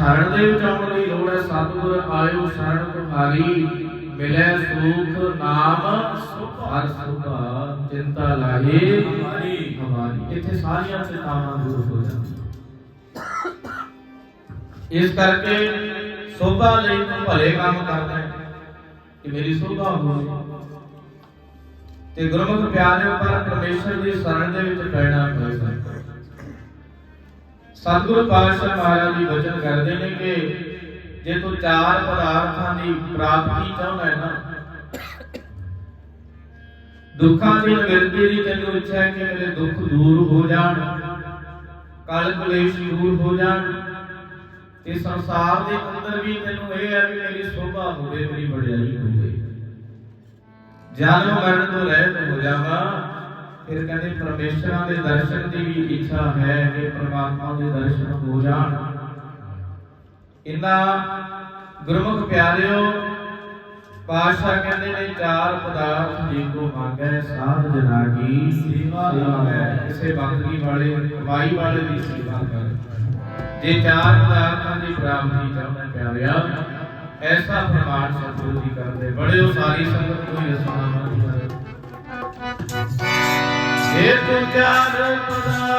ਸ਼ਰਨ ਦੇ ਵਿੱਚ ਆਉਣ ਦੀ ਲੋੜ ਹੈ, ਸਤਿਗੁਰ ਆਇਓ ਸ਼ਰਨ ਤੁਮਾਰੀ ਮਿਲੇ ਸੁਖ ਨਾਮ ਹਰ ਸੁਭਾ ਚਿੰਤਾ ਲਾਹੇ, ਹਮਾਰੀ। ਹਮਾਰੀ। ਇੱਥੇ ਸਾਰੀਆਂ ਚਿੰਤਾਵਾਂ ਦੂਰ ਹੋ ਜਾਂਦੀਆਂ ਇਸ ਕਰਕੇ ਸੋਭਾ ਲਈ ਤੂੰ ਭਲੇ ਕੰਮ ਕਰਦਾ ਕਿ ਮੇਰੀ ਸੋਭਾ ਹੋਵੇ ਤੇ ਗੁਰਮੁਖ ਪਿਆਰੇ, ਪਰ ਪਰਮੇਸ਼ਰ ਦੀ ਸ਼ਰਨ ਦੇ ਵਿੱਚ ਪੈਣਾ ਪਏਗਾ ਸਤਿਗੁਰੂ ਪਾਤਸ਼ਾਹ ਮਹਾਰਾਜ ਜੀ ਬਚਨ ਕਰਦੇ ਨੇ ਕਿ ਜੇ ਤੂੰ ਚਾਰ ਪਦਾਰਥਾਂ ਦੀ ਪ੍ਰਾਪਤੀ ਚਾਹੁੰਦਾ ਹੈ ਨਾ, ਦੁੱਖਾਂ ਦੀ ਨਿਵਰਤੀ ਦੀ ਤੈਨੂੰ ਇੱਛਾ ਹੈ ਕਿ ਮੇਰੇ ਦੁੱਖ ਦੂਰ ਹੋ ਜਾਣ, ਕਲ ਕਲੇਸ਼ ਦੂਰ ਹੋ ਜਾਣ, ਤੇ ਸੰਸਾਰ ਦੇ ਅੰਦਰ ਵੀ ਤੈਨੂੰ ਇਹ ਹੈ ਵੀ ਮੇਰੀ ਸੋਭਾ ਹੋਵੇ, ਮੇਰੀ ਵਡਿਆਈ ਹੋਵੇ। ਜਨਮ ਮਰਨ ਤੋਂ ਰਹਿਤ ਹੋ ਜਾਵਾਂ ਫਿਰ ਕਹਿੰਦੇ ਪਰਮੇਸ਼ਰਾਂ ਦੇ ਦਰਸ਼ਨ ਦੀ ਵੀ ਇੱਛਾ ਹੈ ਕਿ ਪ੍ਰਮਾਤਮਾ ਦੇ ਦਰਸ਼ਨ ਹੋ ਜਾਣ। ਇਨਾ ਗੁਰਮੁਖ ਪਿਆਰਿਓ ਪਾਸ਼ਾ ਕਹਿੰਦੇ ਨੇ, ਚਾਰ ਪਦਾਰਥ ਜੀ ਕੋ ਮੰਗੈ, ਸਾਧ ਜਨਾ ਕੀ ਸੇਵਾ ਲਾਵੈ ਕਿਸੇ ਬੰਦਗੀ ਵਾਲੇ ਕਮਾਈ ਵਾਲੇ ਦੀ ਸੇਵਾ ਕਰ। ਜੇ ਚਾਰ ਪਦਾਰਥਾਂ ਦੀ ਪ੍ਰਾਪਤੀ ਚਾਹੁੰਦਾ ਪਿਆਰਿਆ ਐਸਾ ਪ੍ਰਮਾਣ ਸਤਿਗੁਰੂ ਜੀ ਕਰਦੇ। ਬੜੇ ਉਸਾਰੀ ਸੰਗਤ ਕੋਈ ਰਸਨਾ ਦੀ ਇਹ ਤੂੰ ਚਾਰ ਪਦਾਰਥ